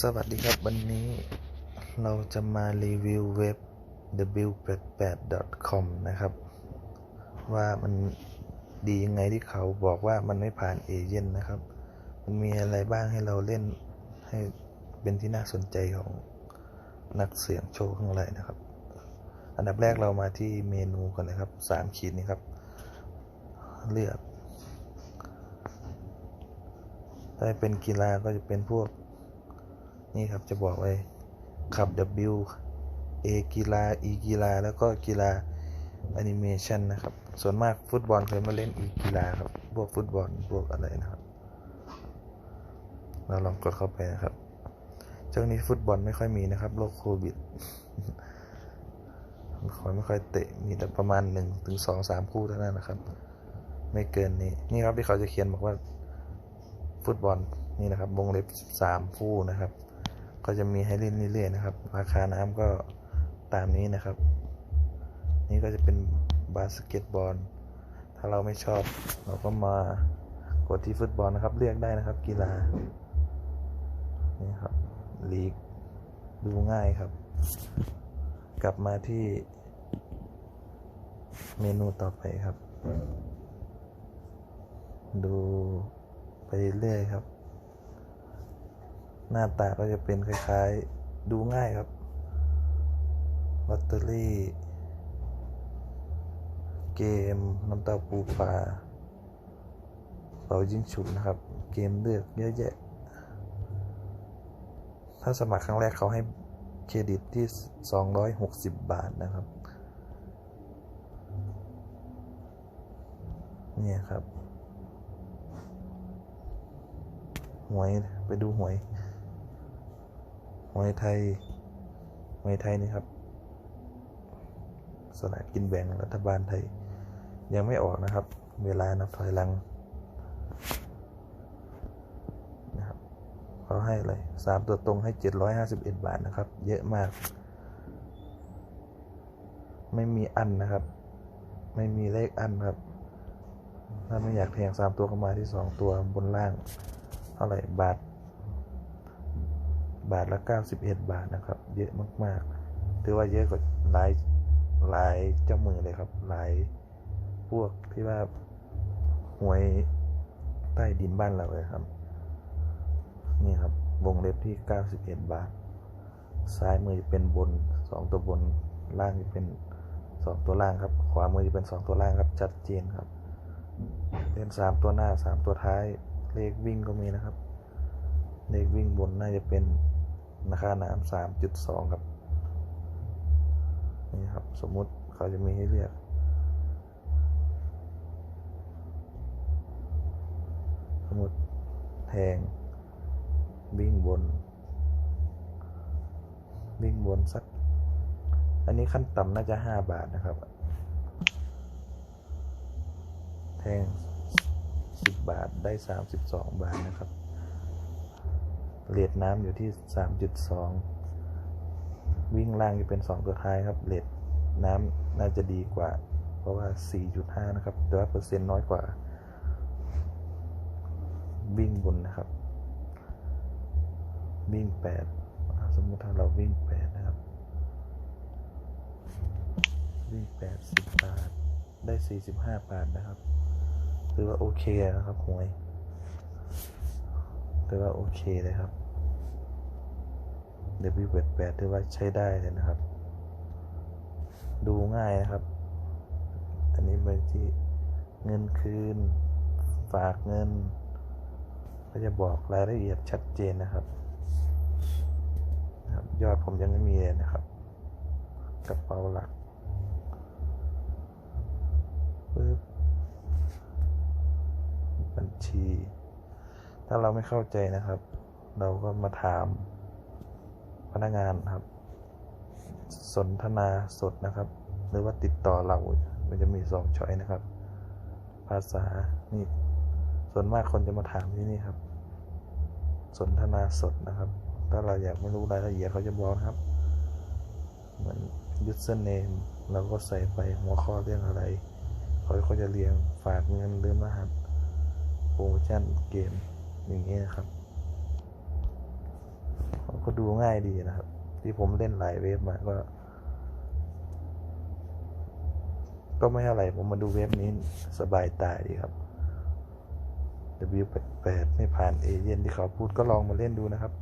สวัสดีครับ วันนี้เราจะมารีวิวเว็บ w88.com นะครับ ว่ามันดียังไงที่เขาบอกว่ามันไม่ผ่านเอเย่นนะครับ มันมีอะไรบ้างให้เราเล่นให้เป็นที่น่าสนใจของนักเสียงโชคทั้งหลายนะครับ อันดับแรกเรามาที่เมนูก่อนเลยครับสามขีดนี้ครับ เลือกถ้าเป็นกีฬาก็จะเป็นพวก นี่ครับจะบอกไว้ขับ W A กีฬา E กีฬาแล้วก็กีฬาแอนิเมชันนะครับ ส่วนมากฟุตบอลเคยมาเล่น E กีฬาครับพวกฟุตบอลพวกอะไรนะครับ เราลองกดเข้าไปนะครับช่วงนี้ฟุตบอลไม่ค่อยมีนะครับโรคโควิดค่อยไม่ค่อยเตะมีแต่ประมาณหนึ่งถึงสองสามคู่เท่านั้นนะครับ ไม่เกินนี้นี่ครับที่เขาจะเขียนบอกว่า ฟุตบอลนี่นะครับวงเล็บสามคู่นะครับ ก็จะมีให้เล่นเรื่อยๆนะครับ ราคาน้ำก็ตามนี้นะครับ นี่ก็จะเป็นบาสเกตบอล ถ้าเราไม่ชอบ เราก็มากดที่ฟุตบอลนะครับ เลือกได้นะครับ กีฬา นี่ครับลีกดูง่ายครับ กลับมาที่เมนูต่อไปครับ ดูไปเรื่อยครับ หน้าตาก็จะเป็นคล้ายๆ ดูง่ายครับลอตเตอรี่ เกมน้ำเต้าปูปลาเป่ายิงฉุบนะครับ เกมเลือกเยอะแยะ ถ้าสมัครครั้งแรกเขาให้เครดิตที่ 260 บาทนะครับ เนี่ยครับ หวย ไปดูหวย หวยไทยหวยไทยนี่ครับสลากกินแบ่งรัฐบาลไทย ยังไม่ออกนะครับ เวลานับถอยหลังนะครับเขาให้เลยสามตัวตรงให้ 751 บาทนะครับ เยอะมาก ไม่มีอันนะครับ ไม่มีเลขอันครับถ้าไม่อยากแทงสามตัวเข้ามาที่สองตัวบนล่าง เท่าไหร่บาท บาทละ91 บาทนะครับ เยอะมากๆถือว่าเยอะกว่าหลายหลายเจ้ามือเลยครับ หลายพวกที่ว่าหวยใต้ดินบ้านเราเลยครับ นี่ครับ วงเล็บที่ 91 บาท ซ้ายมือจะเป็นบน 2 ตัวบน ล่างจะเป็น 2 ตัวล่างครับ ขวามือจะเป็น 2 ตัวล่างครับ ชัดเจนครับ เป็น 3 ตัวหน้า 3 ตัวท้าย เลขวิ่งก็มีนะครับ เลขวิ่งบนน่าจะเป็น คาน้ำสามจุดสองครับ นี่ครับ สมมุติเขาจะมีให้เลือก สมมติแทงวิ่งบน วิ่งบนสัก อันนี้ขั้นต่ำน่าจะห้าบาทนะครับ แทงสิบบาทได้สามสิบสองบาทนะครับ เลดน้ำอยู่ที่สามจุดสองวิ่งล่างจะเป็นสองตัวท้ายครับเลดน้ำน่าจะดีกว่า เพราะว่าสี่จุดห้านะครับ แต่ว่าเปอร์เซ็นต์น้อยกว่า วิ่งบนนะครับ วิ่งแปดสมมติถ้าเราวิ่งแปดนะครับ วิ่งแปดสิบบาท ได้สี่สิบห้าบาทนะครับ ถือว่าโอเคนะครับหวย ถือว่าโอเคเลยครับ w 8 8 ถือว่าใช้ได้เลยนะครับ ดูง่ายนะครับ อันนี้ไปที่เงินคืน ฝากเงิน ก็จะบอกรายละเอียดชัดเจนนะครับนะครับยอดผมยังไม่มีเลยนะครับกระเป๋าหลักปึ๊บบัญชี ถ้าเราไม่เข้าใจนะครับ เราก็มาถามพนักงานครับ สนทนาสดนะครับ หรือว่าติดต่อเรา มันจะมีสองช้อยนะครับ ภาษานี่ส่วนมากคนจะมาถามที่นี่ครับ สนทนาสดนะครับ ถ้าเราอยากไม่รู้รายละเอียดเขาจะบอกนะครับ เหมือน username เราก็ใส่ไปหัวข้อเรื่องอะไรเขาก็จะเรียงฝากเงินลืมรหัสโปรโมชั่นเกม อย่างนี้นะครับก็ดูง่ายดีนะครับ ที่ผมเล่นหลายเว็บมาก็ ก็ไม่อะไรผมมาดูเว็บนี้สบายตาดีครับ W8 ไม่ผ่านเอเย่นที่เขาพูดก็ลองมาเล่นดูนะครับ